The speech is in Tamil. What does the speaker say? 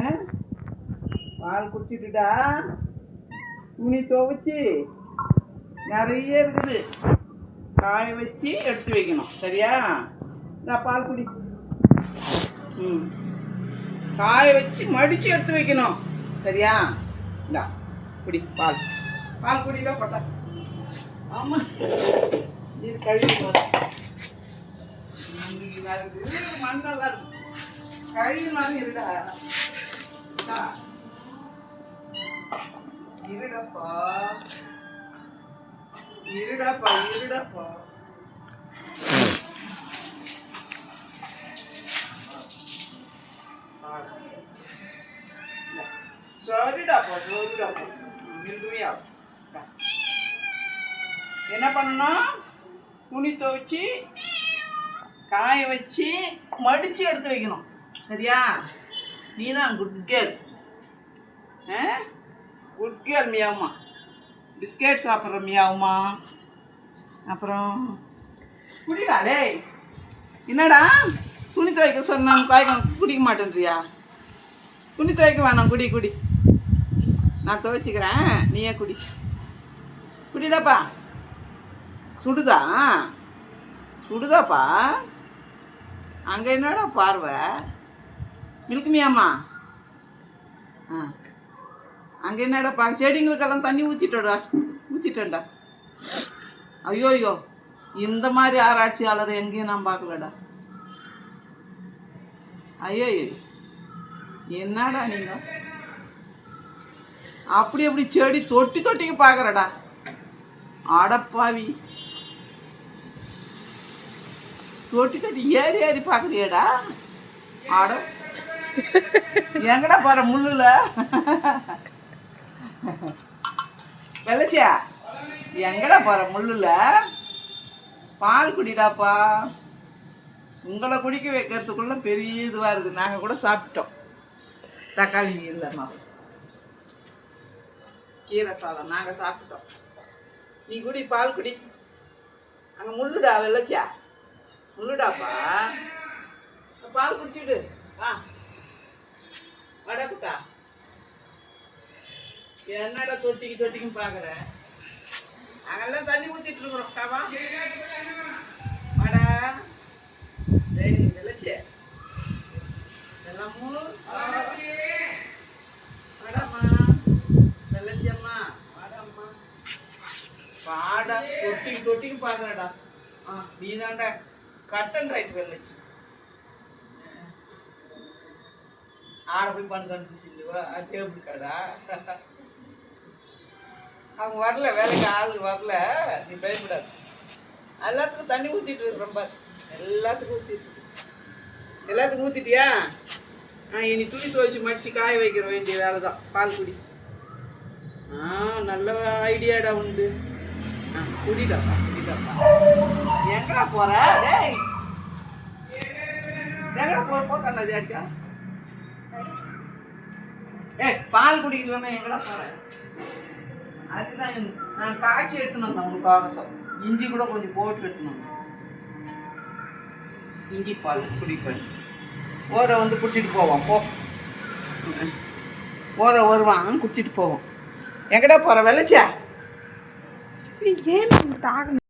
ஆ? பால் குடிச்சிட்டுடா. துணி துவைச்சி நிறைய இருக்குது. காய வச்சு எடுத்து வைக்கணும். சரியா? நான் பால் குடி. ம். காய வச்சு மடித்து எடுத்து வைக்கணும். சரியா? இந்தா குடி பால். பால் குடியில பட்டா. ஆமாம் இது கழுவி மண்ணெல்லாம் இருக்கு. கழுவி மாதிரி இருடா. இருடப்பா. இருடாப்பா இருடாப்பா. சரிடாப்பா சரிடாப்பா. இருக்குமையா என்ன பண்ணணும் துணி துவைச்சி காய வச்சு மடித்து எடுத்து வைக்கணும். சரியா? நீ தான் குட் கேர்ள் ஆ? குட் கேர்ள் மியாவுமா. பிஸ்கெட் சாப்பிட்ற மியாவுமா. அப்புறம் குடிடா டேய்? என்னடா? துணி துவைக்க சொன்னான் துவைக்க குடிக்க மாட்டேன்றியா? துணி துவைக்க வேணாம் குடி குடி. நான் துவைச்சிக்கிறேன் நீயே குடி. குடிடாப்பா. சுடுதா? சுடுதாப்பா. அங்கே என்னடா பார்வை? மில்க் மியாம்மா? ஆ. அங்கே என்னடாப்பா செடிங்களுக்கெல்லாம் தண்ணி ஊற்றிட்டோடா ஊற்றிட்டேன்டா ஐயோ ஐயோ. இந்த மாதிரி ஆராய்ச்சியாளர் எங்கேயும் நான் பார்க்கலடா. ஐயோ என்னடா நீங்கள் அப்படி அப்படி செடி தொட்டி தொட்டிக்கு பார்க்குறடா. அடப்பாவி தொட்டி தொட்டி ஏறி ஏறி பார்க்குறியடா. ஆட எங்கடா போகிற முள்ளுல? வெள்ளச்சியா? எங்கடா போகிற முள்ளுல? பால் குடிடாப்பா. உங்களை குடிக்க வைக்கிறதுக்குள்ள பெரிய இதுவாக இருக்குது நாங்கள் கூட சாப்பிட்டோம். தக்காளி இல்லைம்மா. கீரை சாதம் நாங்கள் சாப்பிட்டோம். நீ குடி பால் குடி. அங்கே முள்ளுடா வெள்ளச்சியா? முள்ளுடாப்பா. பால் குடிச்சிடு ஆ வடை என்னடா தொட்டிக்கு தொட்டிக்கும் பார்க்குற? அங்கெல்லாம் தண்ணி ஊற்றிட்டு இருக்கிறோம் காவா டேய் வெள்ளச்சி வெள்ளமூ வெள்ளச்சி அம்மா வாடா தொட்டிக்கு தொட்டிக்கு பார்க்குறடா ஆ நீ தாண்டா கட்டன் ரைட் வெள்ளச்சி ஆட போய் பண்ணுறேன்னு சொல்லுவா டேபிள் கடா. அவங்க வரல வேலைக்கு ஆள் வரல. நீ பயப்படாது. எல்லாத்துக்கும் தண்ணி ஊற்றிட்டு இருக்கு ரொம்ப எல்லாத்துக்கும் ஊற்றிட்டு எல்லாத்துக்கும் ஊற்றிட்டியா ஆ இனி துணி துவைச்சி மடித்து காய வைக்கிற வேண்டிய வேலை தான் பால் குடி. ஆ நல்ல ஐடியாடா உண்டு. ஆ குடிடாப்பா குடிடாப்பா எங்கடா போகிற டேய். எங்கடா போ போத்தண்ணா அடிக்கா ஏ பால் குடிக்கலன்னா எங்கடா போற? அதுதான் நான் காய்ச்சி எடுத்துனோம் வந்தேன் உங்களுக்கு இஞ்சி கூட கொஞ்சம் போட்டு எடுத்துனோம் இஞ்சி பால் குடிப்பேன். ஓரை வந்து குடிச்சிட்டு போவோம். போ. ஓரை வருவான் குடிச்சிட்டு போவோம். எங்கடா போகிற வெளிச்சா ஏன் தாக்கணும்